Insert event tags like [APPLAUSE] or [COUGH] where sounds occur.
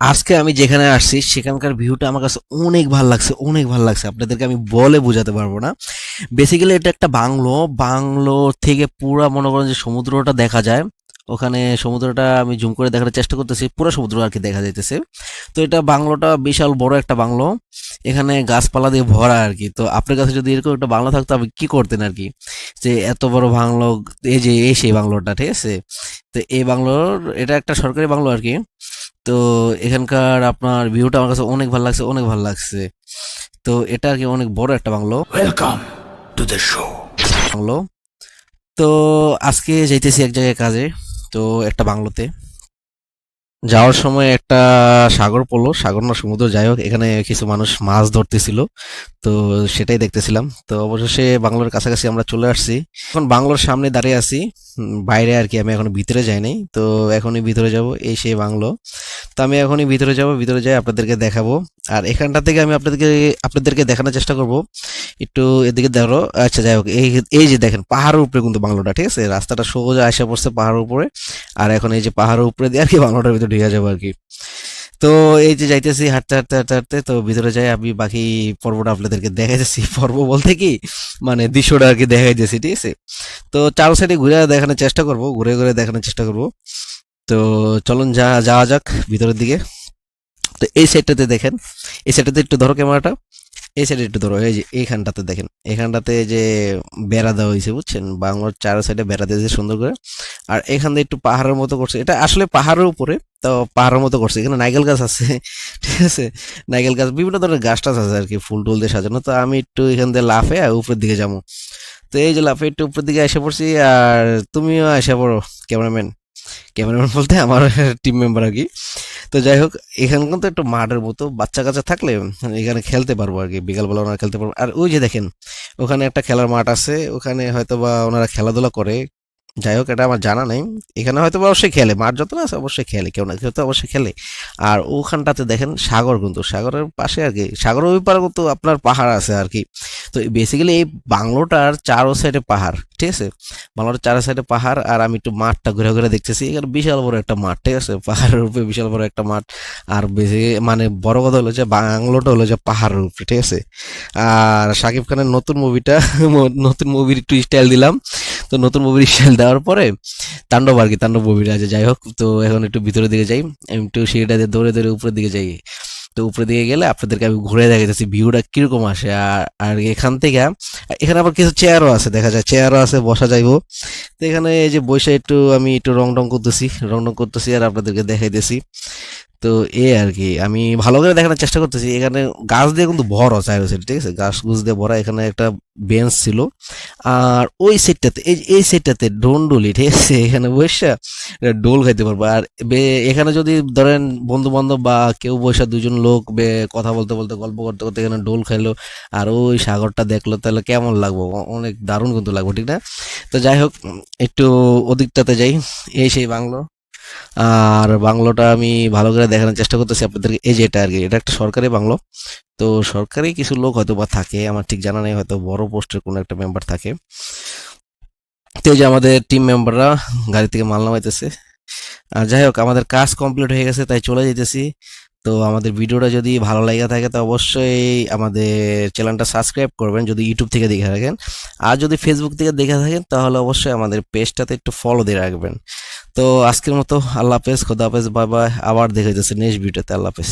আজকে আমি যেখানে আসছি, সেখানকার ভিউটা আমার কাছে অনেক ভালো লাগছে, অনেক ভালো লাগছে। আপনাদেরকে আমি বলে বোঝাতে পারব না। বেসিক্যালি এটা একটা বাংলো। বাংলো থেকে পুরো মনে করেন যে সমুদ্রটা দেখা যায়। ওখানে সমুদ্রটা আমি জুম করে দেখার চেষ্টা করতেছি, পুরো সমুদ্র আর কি দেখা যাইতেছে। তো এটা বাংলোটা বিশাল বড় একটা বাংলো। এখানে গাছপালা দিয়ে ভরা আর কি। তো আপনার কাছে যদি এরকম একটা বাংলো থাকতো, আপনি কি করতেন আর কি? যে এত বড় বাংলো, এই যে, এই সেই বাংলোটা, ঠিক আছে? তো এই বাংলোর, এটা একটা সরকারি বাংলো আর কি। তো এখানকার আপনার ভিউটা আমার কাছে অনেক ভালো লাগছে অনেক ভালো লাগছে। তো এটা আর কি অনেক বড় একটা bungalow. Welcome to the show. Bungalow. তো আজকে যাইতেছি এক জায়গায় কাজে তো একটা বাংলোতে। যাওয়ার সময় একটা সাগর পড়ল সাগর না সমুদ্র যাই হোক এখানে কিছু মানুষ মাছ ধরতেছিল তো সেটাই দেখতেছিলাম। তো অবশেষে বাংলোর কাছাকাছি আমরা চলে আসছি। এখন বাংলোর সামনে দাঁড়িয়ে আছি বাইরে আর কি আমি এখন ভিতরে যাইনি তো এখনই ভিতরে যাব এই সেই বাংলো। তো আমি এখনই ভিতরে যাব, ভিতরে যাই আপনাদেরকে দেখাবো। আর এখানটা থেকে আমি আপনাদেরকে আপনাদেরকে দেখানোর চেষ্টা করব। একটু এদিকে দেখো আচ্ছা যাই হোক, এই এই যে দেখেন, পাহাড়ের উপরে কিন্তু বাংলোটা, ঠিক আছে? রাস্তাটা সোজা আসা পড়ছে পাহাড়ের উপরে। আর এখন এই যে পাহাড়ের উপরে দিয়ে আর কি বাংলোটার ভিতরে ঢুকে যাব আর কি। তো এই যে যাইতেছি, হাঁটতে হাঁটতে হাঁটতে হাঁটতে, তো ভিতরে যাই, আমি বাকি পর্বটা আপনাদেরকে দেখাইতেছি। [LAUGHS] পর্ব বলতে কি? মানে দৃশ্যটা আর কি দেখাইতেছি, ঠিক আছে? তো চারো সাইডে ঘুরে দেখানোর চেষ্টা করব, ঘুরে ঘুরে দেখানোর চেষ্টা করব। তো চলুন যা যাওয়া যাক ভিতরের দিকে। তো এই সাইডটাতে দেখেন। এই সাইডটাতে একটু ধরো ক্যামেরাটা। এই সাইডে একটু ধরো। এই যে এইখানটাতে দেখেন। এখানটাতে যে বেড়া দেওয়া হয়েছে, বুঝছেন? বাংলার চার সাইডে বেড়া দিয়েছে সুন্দর করে। আর এখান দিয়ে একটু পাহাড়ের মতো করছে। এটা আসলে পাহাড়ের উপরে, তো পাহাড়ের মতো করছে। এখানে নাইকেল গাছ আছে। [LAUGHS] ঠিক আছে? নাইকেল গাছ, বিভিন্ন ধরনের গাছ টাছ আছে আর কি ফুল টুল দিয়ে সাজানো। তো আমি একটু এখান দিয়ে লাফে আর উপরের দিকে যাব। তো এই যে লাফে একটু উপরের দিকে এসে পড়ছি। আর তুমিও এসে পড়ো, ক্যামেরাম্যান। ক্যামেরাম্যান বলতে আমার টিম মেম্বার আর কি। তো যাই হোক এখানে কিন্তু একটু মাঠের মতো বাচ্চা কাচ্চা থাকলে এখানে খেলতে পারব আর কি, বিকালবেলা ওনারা খেলতে পারব। আর ওই যে দেখেন, ওখানে একটা খেলার মাঠ আছে, ওখানে হয়তো বা ওনারা খেলাধুলা করে যাই হোক, এটা আমার জানা নেই। এখানে হয়তো অবশ্যই খেলে, মাঠ যত আছে অবশ্যই খেলে, কেউ না কেউ তো অবশ্যই খেলে। আর ওখানটাতে দেখেন সাগর কিন্তু, সাগরের পাশে আর কি সাগরের ওই পারে কিন্তু আপনার পাহাড় আছে আর কি। তো বেসিক্যালি এই বাংলোটার চারো সাইডে পাহাড়, ঠিক আছে? বাংলোটার চারো সাইডে পাহাড় আর আমি একটু মাঠটা ঘুরে ঘুরে দেখতেছি। এখানে বিশাল বড় একটা মাঠ, ঠিক আছে? পাহাড়ের উপরে বিশাল বড় একটা মাঠ। আর বেশি মানে বড় কথা হলো যে, বাংলোটা হলো যে পাহাড়ের উপরে, ঠিক আছে? আর শাকিব খানের নতুন মুভিটা [LAUGHS] নতুন মুভির একটু স্টাইল দিলাম। তো নতুন মুভির স্টাইল দেওয়ার পরে তাণ্ডব আর কি, তাণ্ডব মুভিটা আছে। যাই হোক, তো এখন একটু ভিতরের দিকে যাই, আমি একটু সিঁড়িটা দৌড়ে দৌড়ে উপরের দিকে যাই। তো উপরের দিকে গেলে আপনাদেরকে আমি ঘুরে দেখাইতেছি, ভিউটা কীরকম আসে। আর আর এখান থেকে, এখানে আবার কিছু চেয়ারও আছে, দেখা যায় চেয়ারও আছে, বসা যাইবো। তো এখানে এই যে বসে একটু আমি একটু রং টং করতেছি রং টং করতেছি আর আপনাদেরকে দেখাইতেছি। তো এ আর কি, আমি ভালো করে দেখানোর চেষ্টা করতেছি। এখানে গাছ দিয়ে কিন্তু ভরা চাই সাইড ঠিক আছে? গাছ গুছ দিয়ে ভরা এখানে একটা বেঞ্চ ছিল। আর ওই সেটটাতে এই এই সেটটাতে ডোন ডুলি, ঠিক আছে? এখানে বসে ডোল খাইতে পারব। আর এখানে যদি ধরেন বন্ধু বান্ধব বা কেউ বসে দুজন লোক বে- কথা বলতে বলতে, গল্প করতে করতে এখানে ডোল খাইলো, আর ওই সাগরটা দেখল, তাহলে কেমন লাগবো? অনেক দারুণ কিন্তু লাগবো, ঠিক না? তো যাই হোক, একটু ওদিকটাতে যাই, এই সেই বাংলো। আর বাংলোটা আমি ভালো করে দেখানোর চেষ্টা করতেছি আপনাদেরকে এই যে এটা আর কি, এটা একটা সরকারি বাংলো। তো সরকারি কিছু লোক হয়তো বা থাকে, আমার ঠিক জানা নেই, হয়তো বড় পোস্টের কোনো একটা মেম্বার থাকে। তো যে আমাদের টিম মেম্বাররা গাড়ি থেকে মাল নামাইতেছে। আর যাই হোক, আমাদের কাজ কমপ্লিট হয়ে গেছে, তাই চলে যেতেছি তো আমাদের ভিডিওটা যদি ভালো লেগে থাকে, তো অবশ্যই আমাদের চ্যানেলটা সাবস্ক্রাইব করবেন, যদি ইউটিউব থেকে দেখে থাকেন। আর যদি ফেসবুক থেকে দেখে থাকেন, তাহলে অবশ্যই আমাদের পেজটাতে একটু ফলো দিয়ে রাখবেন। তো আজকের মতো আল্লাহ হাফেজ, খোদা হাফেজ, বাই বাই, আবার দেখা যাচ্ছে নেক্সট ভিডিওতে আল্লাহ হাফেজ।